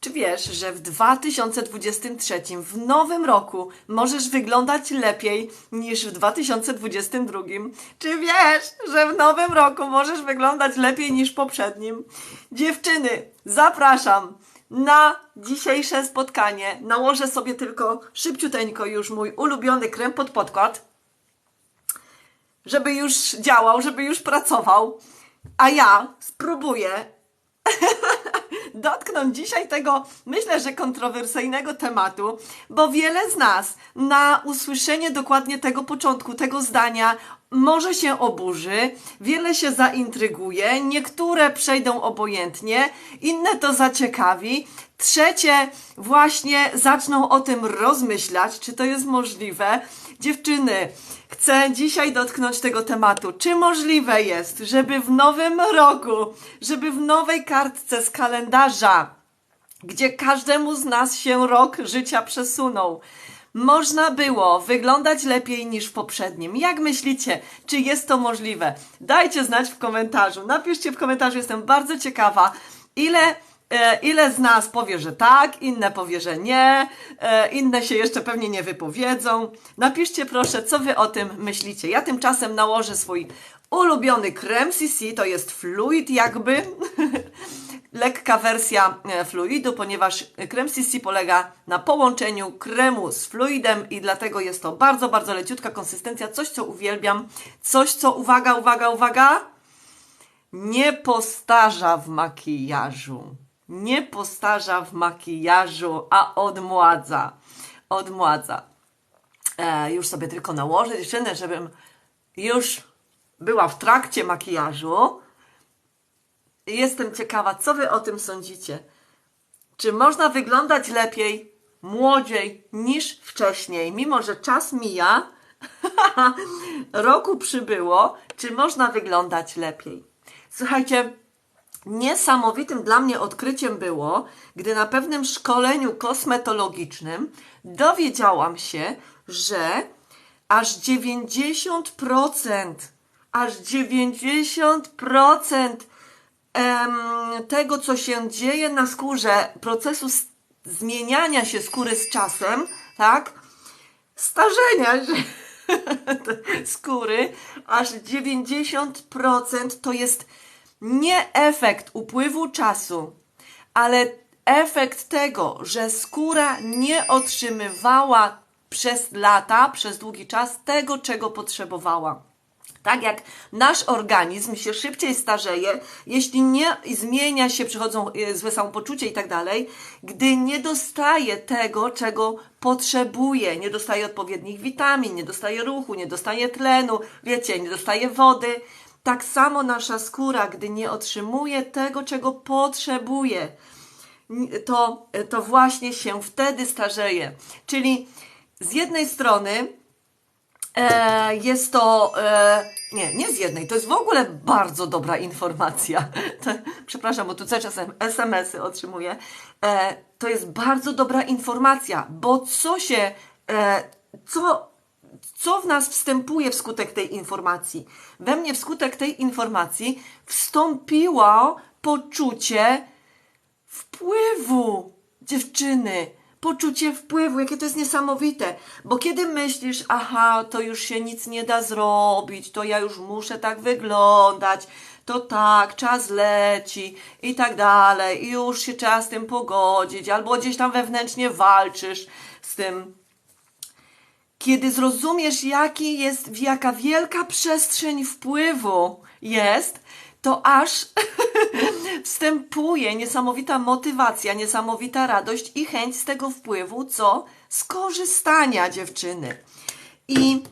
Czy wiesz, że w 2023, w nowym roku, możesz wyglądać lepiej niż w 2022? Czy wiesz, że w nowym roku możesz wyglądać lepiej niż poprzednim? Dziewczyny, zapraszam na dzisiejsze spotkanie. Nałożę sobie tylko szybciuteńko już mój ulubiony krem pod podkład, żeby już działał, żeby już pracował. A ja spróbuję dotknąć dzisiaj tego, myślę, że kontrowersyjnego tematu, bo wiele z nas na usłyszenie dokładnie tego początku, tego zdania może się oburzy, wiele się zaintryguje, niektóre przejdą obojętnie, inne to zaciekawi, trzecie właśnie zaczną o tym rozmyślać, czy to jest możliwe. Dziewczyny, chcę dzisiaj dotknąć tego tematu. Czy możliwe jest, żeby w nowym roku, żeby w nowej kartce z kalendarza, gdzie każdemu z nas się rok życia przesunął, można było wyglądać lepiej niż w poprzednim. Jak myślicie, czy jest to możliwe? Dajcie znać w komentarzu. Napiszcie w komentarzu, jestem bardzo ciekawa, ile ile z nas powie, że tak, inne powie, że nie, e, inne się jeszcze pewnie nie wypowiedzą. Napiszcie proszę, co wy o tym myślicie. Ja tymczasem nałożę swój ulubiony krem CC, to jest fluid jakby, lekka wersja e, fluidu, ponieważ krem CC polega na połączeniu kremu z fluidem i dlatego jest to bardzo, bardzo leciutka konsystencja, coś co uwielbiam, coś co, uwaga, uwaga, uwaga, nie postarza w makijażu nie postarza w makijażu, a odmładza. Odmładza. E, już sobie tylko nałożę dziewczynę, żebym już była w trakcie makijażu. Jestem ciekawa, co wy o tym sądzicie. Czy można wyglądać lepiej, młodziej niż wcześniej, mimo że czas mija, roku przybyło, czy można wyglądać lepiej? Słuchajcie, Niesamowitym dla mnie odkryciem było, gdy na pewnym szkoleniu kosmetologicznym dowiedziałam się, że aż 90%, aż 90% em, tego, co się dzieje na skórze, procesu zmieniania się skóry z czasem, tak, starzenia się skóry, aż 90% to jest nie efekt upływu czasu, ale efekt tego, że skóra nie otrzymywała przez lata, przez długi czas tego, czego potrzebowała. Tak jak nasz organizm się szybciej starzeje, jeśli nie zmienia się, przychodzą e, złe samopoczucie i tak dalej, gdy nie dostaje tego, czego potrzebuje, nie dostaje odpowiednich witamin, nie dostaje ruchu, nie dostaje tlenu, wiecie, nie dostaje wody, tak samo nasza skóra, gdy nie otrzymuje tego, czego potrzebuje, to, to właśnie się wtedy starzeje. Czyli z jednej strony e, jest to. E, nie, nie z jednej, to jest w ogóle bardzo dobra informacja. To, przepraszam, bo tu cały czas SMS-y otrzymuję. E, to jest bardzo dobra informacja, bo co się. E, co co w nas wstępuje wskutek tej informacji? We mnie wskutek tej informacji wstąpiło poczucie wpływu dziewczyny. Poczucie wpływu, jakie to jest niesamowite. Bo kiedy myślisz, aha, to już się nic nie da zrobić, to ja już muszę tak wyglądać, to tak, czas leci i tak dalej, i już się trzeba z tym pogodzić, albo gdzieś tam wewnętrznie walczysz z tym kiedy zrozumiesz, jaki jest, jaka wielka przestrzeń wpływu jest, to aż wstępuje niesamowita motywacja, niesamowita radość i chęć z tego wpływu, co skorzystania dziewczyny. I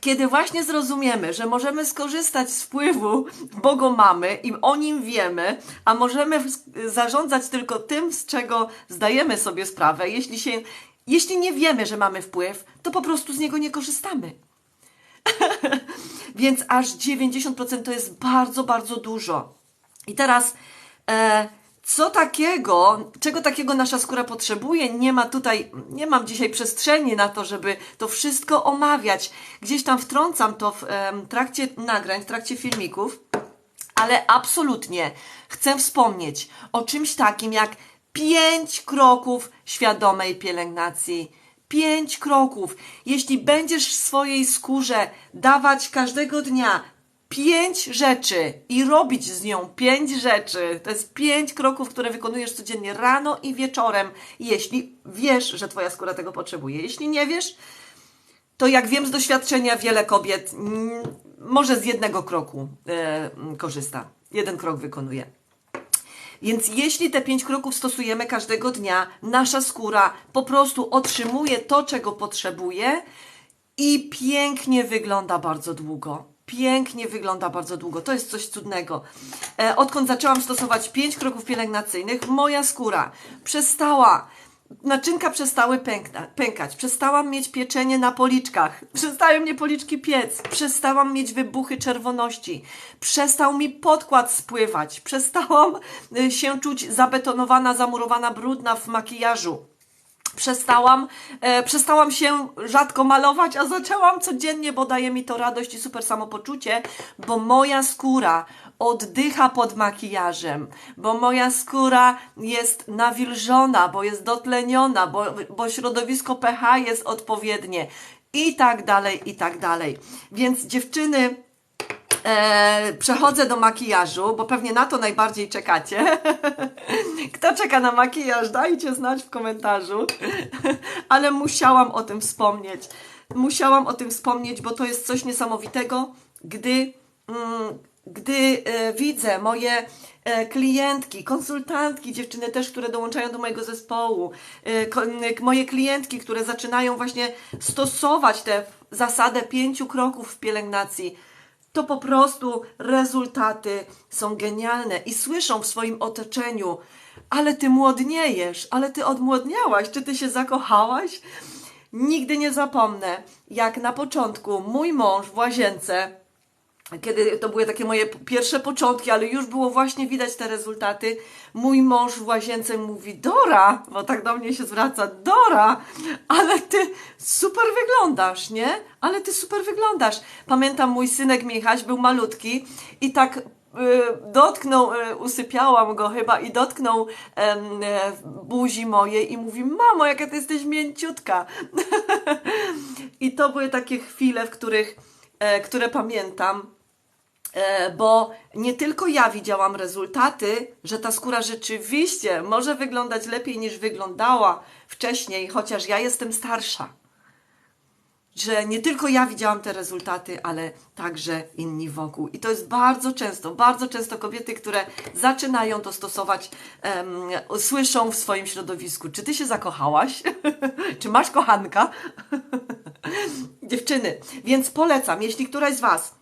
kiedy właśnie zrozumiemy, że możemy skorzystać z wpływu, bo go mamy i o nim wiemy, a możemy zarządzać tylko tym, z czego zdajemy sobie sprawę, jeśli się jeśli nie wiemy, że mamy wpływ, to po prostu z niego nie korzystamy. Więc aż 90% to jest bardzo, bardzo dużo. I teraz, e, co takiego, czego takiego nasza skóra potrzebuje? Nie ma tutaj, nie mam dzisiaj przestrzeni na to, żeby to wszystko omawiać. Gdzieś tam wtrącam to w e, trakcie nagrań, w trakcie filmików, ale absolutnie chcę wspomnieć o czymś takim jak Pięć kroków świadomej pielęgnacji. Pięć kroków. Jeśli będziesz swojej skórze dawać każdego dnia pięć rzeczy i robić z nią pięć rzeczy, to jest pięć kroków, które wykonujesz codziennie rano i wieczorem, jeśli wiesz, że Twoja skóra tego potrzebuje. Jeśli nie wiesz, to jak wiem z doświadczenia, wiele kobiet mm, może z jednego kroku e, korzysta. Jeden krok wykonuje. Więc jeśli te pięć kroków stosujemy każdego dnia, nasza skóra po prostu otrzymuje to, czego potrzebuje i pięknie wygląda bardzo długo. Pięknie wygląda bardzo długo. To jest coś cudnego. E, odkąd zaczęłam stosować pięć kroków pielęgnacyjnych, moja skóra przestała naczynka przestały pękna, pękać, przestałam mieć pieczenie na policzkach, przestały mnie policzki piec, przestałam mieć wybuchy czerwoności, przestał mi podkład spływać, przestałam y, się czuć zabetonowana, zamurowana, brudna w makijażu. Przestałam, e, przestałam się rzadko malować, a zaczęłam codziennie, bo daje mi to radość i super samopoczucie, bo moja skóra oddycha pod makijażem, bo moja skóra jest nawilżona, bo jest dotleniona, bo, bo środowisko pH jest odpowiednie i tak dalej, i tak dalej. Więc dziewczyny, E, przechodzę do makijażu, bo pewnie na to najbardziej czekacie. Kto czeka na makijaż, dajcie znać w komentarzu. Ale musiałam o tym wspomnieć. Musiałam o tym wspomnieć, bo to jest coś niesamowitego, gdy, mm, gdy e, widzę moje e, klientki, konsultantki, dziewczyny też, które dołączają do mojego zespołu, e, moje klientki, które zaczynają właśnie stosować tę zasadę pięciu kroków w pielęgnacji to po prostu rezultaty są genialne i słyszą w swoim otoczeniu, ale ty młodniejesz, ale ty odmłodniałaś, czy ty się zakochałaś? Nigdy nie zapomnę, jak na początku mój mąż w łazience kiedy to były takie moje pierwsze początki, ale już było właśnie widać te rezultaty. Mój mąż w łazience mówi: Dora, bo tak do mnie się zwraca: Dora, ale ty super wyglądasz, nie? Ale ty super wyglądasz. Pamiętam, mój synek Michaś był malutki i tak y, dotknął, y, usypiałam go chyba i dotknął e, buzi mojej i mówi, mamo, jaka ty jesteś mięciutka. I to były takie chwile, w których, e, które pamiętam. E, bo nie tylko ja widziałam rezultaty, że ta skóra rzeczywiście może wyglądać lepiej niż wyglądała wcześniej, chociaż ja jestem starsza. Że nie tylko ja widziałam te rezultaty, ale także inni wokół. I to jest bardzo często, bardzo często kobiety, które zaczynają to stosować, um, słyszą w swoim środowisku, czy ty się zakochałaś, czy masz kochanka. Dziewczyny, więc polecam, jeśli któraś z Was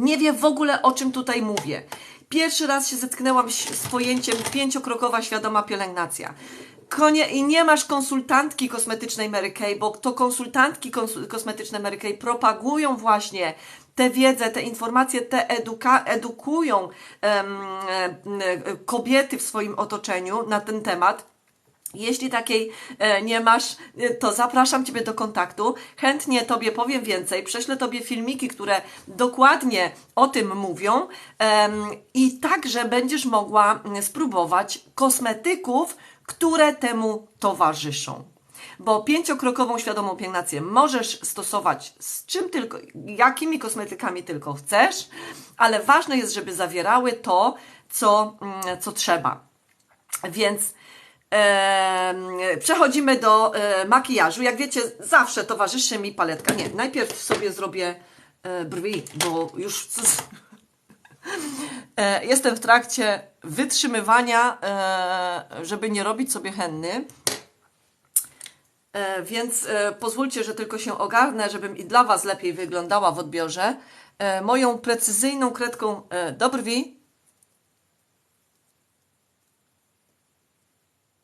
nie wie w ogóle o czym tutaj mówię. Pierwszy raz się zetknęłam z pojęciem pięciokrokowa świadoma pielęgnacja. Konie, I nie masz konsultantki kosmetycznej Mary Kay, bo to konsultantki kosmetyczne Mary Kay propagują właśnie tę wiedzę, te informacje, te eduka, edukują kobiety w swoim otoczeniu na ten temat. Jeśli takiej e, nie masz, e, to zapraszam Ciebie do kontaktu. Chętnie Tobie powiem więcej. Prześlę Tobie filmiki, które dokładnie o tym mówią i także będziesz mogła spróbować kosmetyków, które temu towarzyszą. Bo pięciokrokową świadomą pielęgnację możesz stosować z czym tylko, jakimi kosmetykami tylko chcesz, ale ważne jest, żeby zawierały to, co, co trzeba. Więc przechodzimy do e, makijażu. Jak wiecie, zawsze towarzyszy mi paletka. Nie, najpierw sobie zrobię e, brwi, bo już e, jestem w trakcie wytrzymywania, żeby nie robić sobie henny. Więc pozwólcie, że tylko się ogarnę, żebym i dla Was lepiej wyglądała w odbiorze. Moją precyzyjną kredką do brwi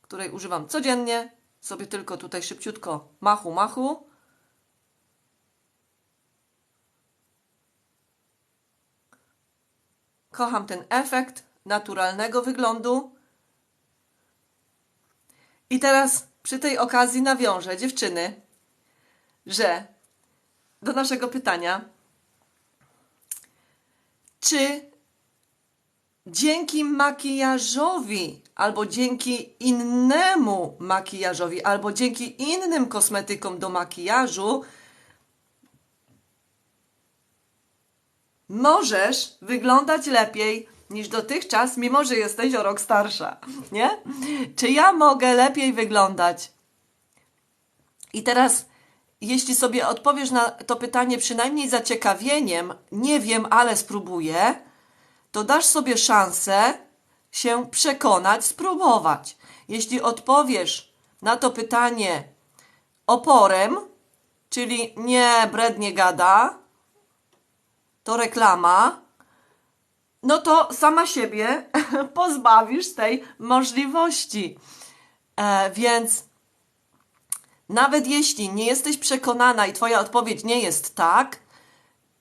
której używam codziennie, sobie tylko tutaj szybciutko machu, machu. Kocham ten efekt naturalnego wyglądu. I teraz przy tej okazji nawiążę, dziewczyny, że do naszego pytania, czy dzięki makijażowi, albo dzięki innemu makijażowi, albo dzięki innym kosmetykom do makijażu, możesz wyglądać lepiej niż dotychczas, mimo że jesteś o rok starsza, nie? Czy ja mogę lepiej wyglądać? I teraz, jeśli sobie odpowiesz na to pytanie przynajmniej zaciekawieniem, nie wiem, ale spróbuję, to dasz sobie szansę się przekonać, spróbować. Jeśli odpowiesz na to pytanie oporem, czyli nie brednie gada, to reklama, no to sama siebie pozbawisz tej możliwości. E, więc nawet jeśli nie jesteś przekonana i Twoja odpowiedź nie jest tak,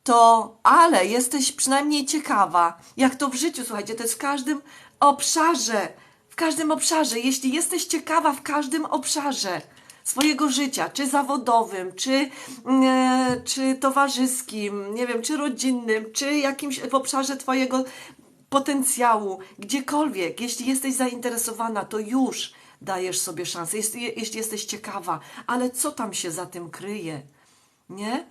to ale jesteś przynajmniej ciekawa, jak to w życiu, słuchajcie, to jest w każdym obszarze, w każdym obszarze. Jeśli jesteś ciekawa w każdym obszarze swojego życia, czy zawodowym, czy, e, czy towarzyskim, nie wiem, czy rodzinnym, czy jakimś w obszarze Twojego potencjału, gdziekolwiek, jeśli jesteś zainteresowana, to już dajesz sobie szansę, jest, jeśli jesteś ciekawa, ale co tam się za tym kryje, nie?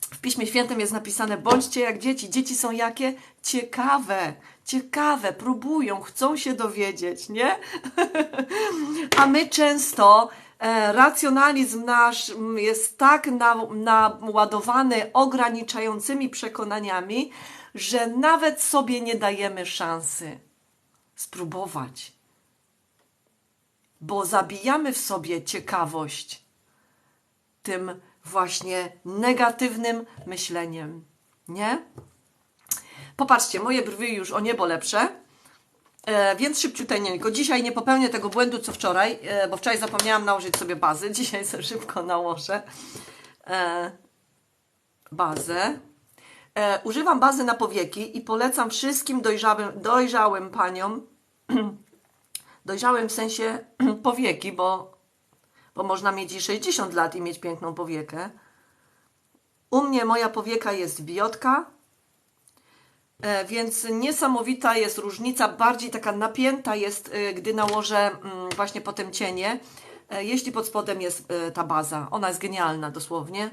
W Piśmie Świętym jest napisane: bądźcie jak dzieci. Dzieci są jakie? Ciekawe, ciekawe, próbują, chcą się dowiedzieć, nie? A my często e, racjonalizm nasz mm, jest tak na, naładowany ograniczającymi przekonaniami, że nawet sobie nie dajemy szansy spróbować, bo zabijamy w sobie ciekawość tym właśnie negatywnym myśleniem. Nie? Popatrzcie, moje brwi już o niebo lepsze, e, więc szybciuteńko. Dzisiaj nie popełnię tego błędu co wczoraj, e, bo wczoraj zapomniałam nałożyć sobie bazy. Dzisiaj sobie szybko nałożę e, bazę. E, używam bazy na powieki i polecam wszystkim dojrzałym, dojrzałym paniom, dojrzałym w sensie powieki, bo bo można mieć i 60 lat i mieć piękną powiekę. U mnie moja powieka jest biotka, więc niesamowita jest różnica, bardziej taka napięta jest, e, gdy nałożę mm, właśnie potem cienie, e, jeśli pod spodem jest ta baza. Ona jest genialna dosłownie.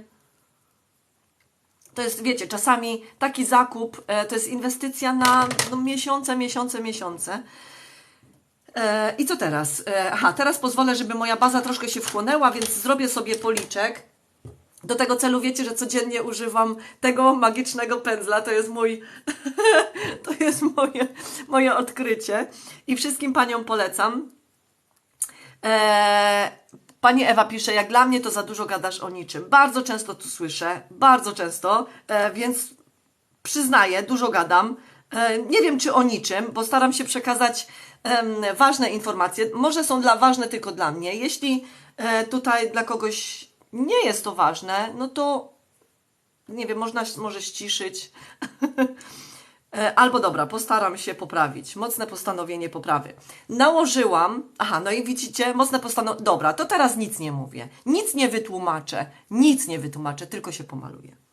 To jest, wiecie, czasami taki zakup to jest inwestycja na no, miesiące, miesiące, miesiące. E, I co teraz? E, aha, teraz pozwolę, żeby moja baza troszkę się wchłonęła, więc zrobię sobie policzek. Do tego celu wiecie, że codziennie używam tego magicznego pędzla. To jest mój, to jest moje, moje odkrycie. I wszystkim paniom polecam. Eee, Pani Ewa pisze, jak dla mnie to za dużo gadasz o niczym. Bardzo często to słyszę, bardzo często, e, więc przyznaję, dużo gadam. E, nie wiem, czy o niczym, bo staram się przekazać ważne informacje. Może są dla, ważne tylko dla mnie. Jeśli e, tutaj dla kogoś nie jest to ważne, no to nie wiem, można może ściszyć. E, albo dobra, postaram się poprawić. Mocne postanowienie poprawy. Nałożyłam, aha, no i widzicie, mocne postanowienie. Dobra, to teraz nic nie mówię. Nic nie wytłumaczę. Nic nie wytłumaczę, tylko się pomaluję.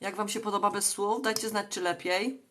Jak Wam się podoba bez słów? Dajcie znać, czy lepiej.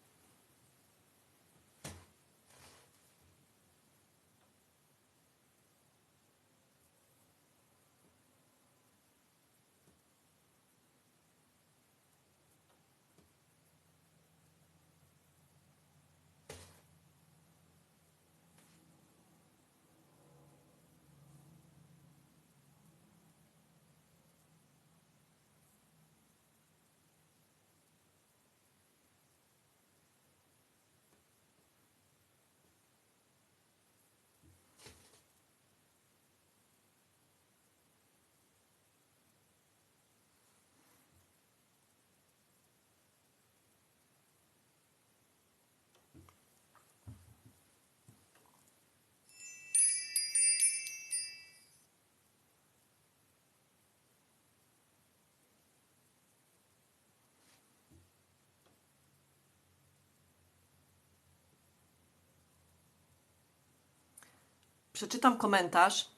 Przeczytam komentarz.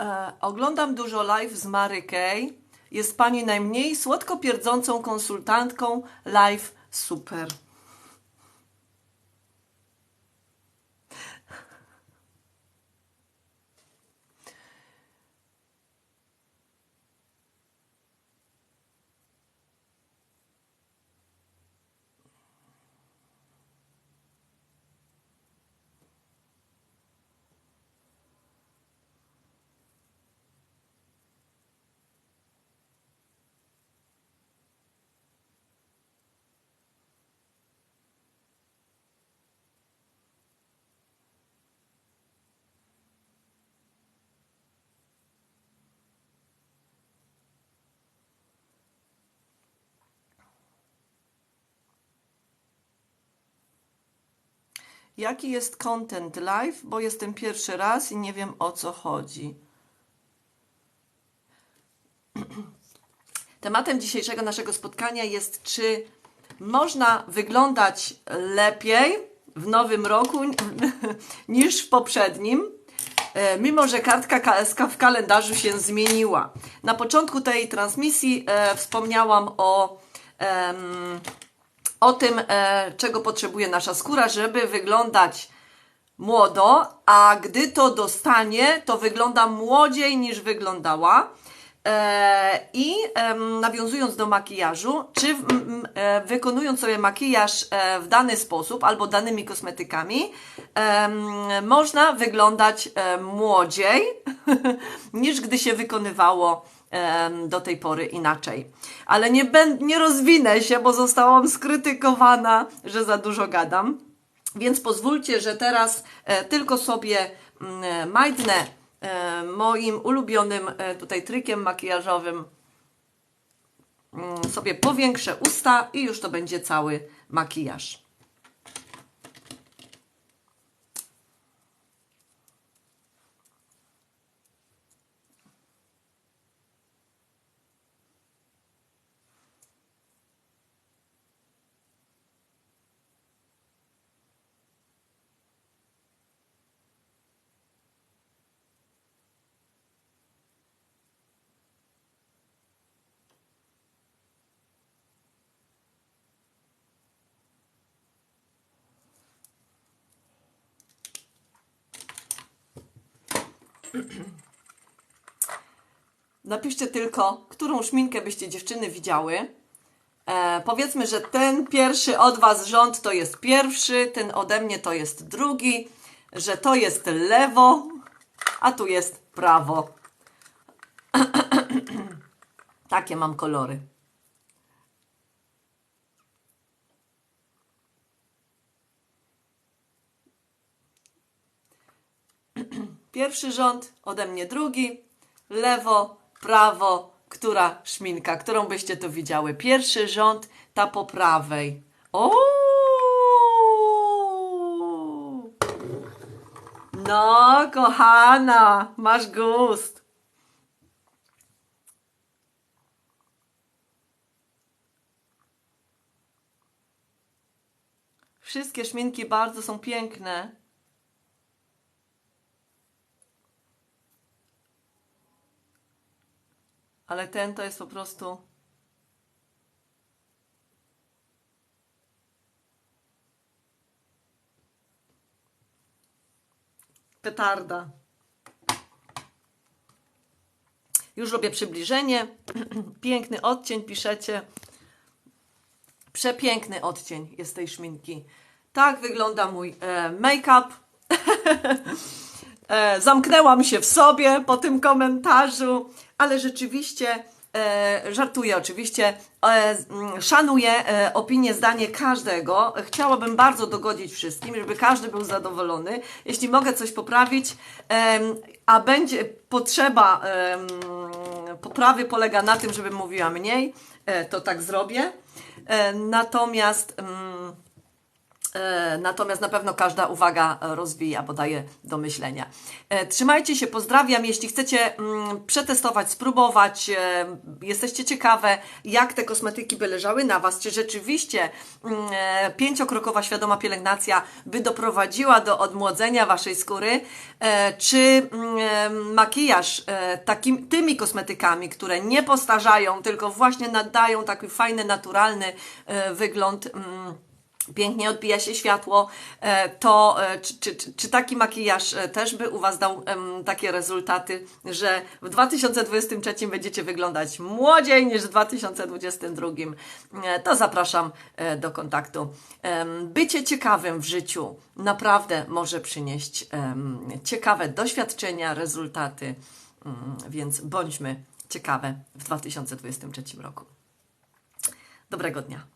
E, oglądam dużo live z Mary Kay. Jest pani najmniej słodko pierdzącą konsultantką live super. Jaki jest content live? Bo jestem pierwszy raz i nie wiem o co chodzi. Tematem dzisiejszego naszego spotkania jest, czy można wyglądać lepiej w nowym roku niż w poprzednim, e, mimo że kartka w kalendarzu się zmieniła. Na początku tej transmisji e, wspomniałam o. em, o tym, e, czego potrzebuje nasza skóra, żeby wyglądać młodo, a gdy to dostanie, to wygląda młodziej niż wyglądała. E, I nawiązując do makijażu, czy e, wykonując sobie makijaż e, w dany sposób albo danymi kosmetykami, można wyglądać młodziej niż gdy się wykonywało do tej pory inaczej. Ale nie, nie rozwinę się, bo zostałam skrytykowana, że za dużo gadam. Więc pozwólcie, że teraz tylko sobie majdnę moim ulubionym e, tutaj trykiem makijażowym. Mm, sobie powiększę usta i już to będzie cały makijaż. Napiszcie tylko, którą szminkę byście dziewczyny widziały. E, powiedzmy, że ten pierwszy od Was rząd to jest pierwszy, ten ode mnie to jest drugi, że to jest lewo, a tu jest prawo. Takie mam kolory. Pierwszy rząd, ode mnie drugi, lewo, prawo, która szminka, którą byście tu widziały. Pierwszy rząd, ta po prawej. O! No, kochana, masz gust. Wszystkie szminki bardzo są piękne. Ale ten to jest po prostu. Petarda. Już robię przybliżenie. Piękny odcień piszecie. Przepiękny odcień jest tej szminki. Tak wygląda mój e, make-up. e, zamknęłam się w sobie po tym komentarzu, ale rzeczywiście e, żartuję oczywiście. E, mm, szanuję e, opinię, zdanie każdego. Chciałabym bardzo dogodzić wszystkim, żeby każdy był zadowolony. Jeśli mogę coś poprawić, em, a będzie potrzeba em, poprawy polega na tym, żebym mówiła mniej, e, to tak zrobię. E, Natomiast mm, E, Natomiast na pewno każda uwaga e, rozwija, bo daje do myślenia. E, Trzymajcie się, pozdrawiam. Jeśli chcecie mm, przetestować, spróbować, e, jesteście ciekawe, jak te kosmetyki by leżały na Was, czy rzeczywiście mm, e, pięciokrokowa świadoma pielęgnacja by doprowadziła do odmłodzenia Waszej skóry, e, czy mm, e, makijaż e, takim, tymi kosmetykami, które nie postarzają, tylko właśnie nadają taki fajny, naturalny e, wygląd. Pięknie odbija się światło, e, to e, czy, czy, czy- taki makijaż e, też by u Was dał em, takie rezultaty, że w 2023 będziecie wyglądać młodziej niż w 2022, E, to zapraszam do kontaktu. Bycie ciekawym w życiu naprawdę może przynieść em, ciekawe doświadczenia, rezultaty, Mm, więc bądźmy ciekawe w 2023 roku. Dobrego dnia.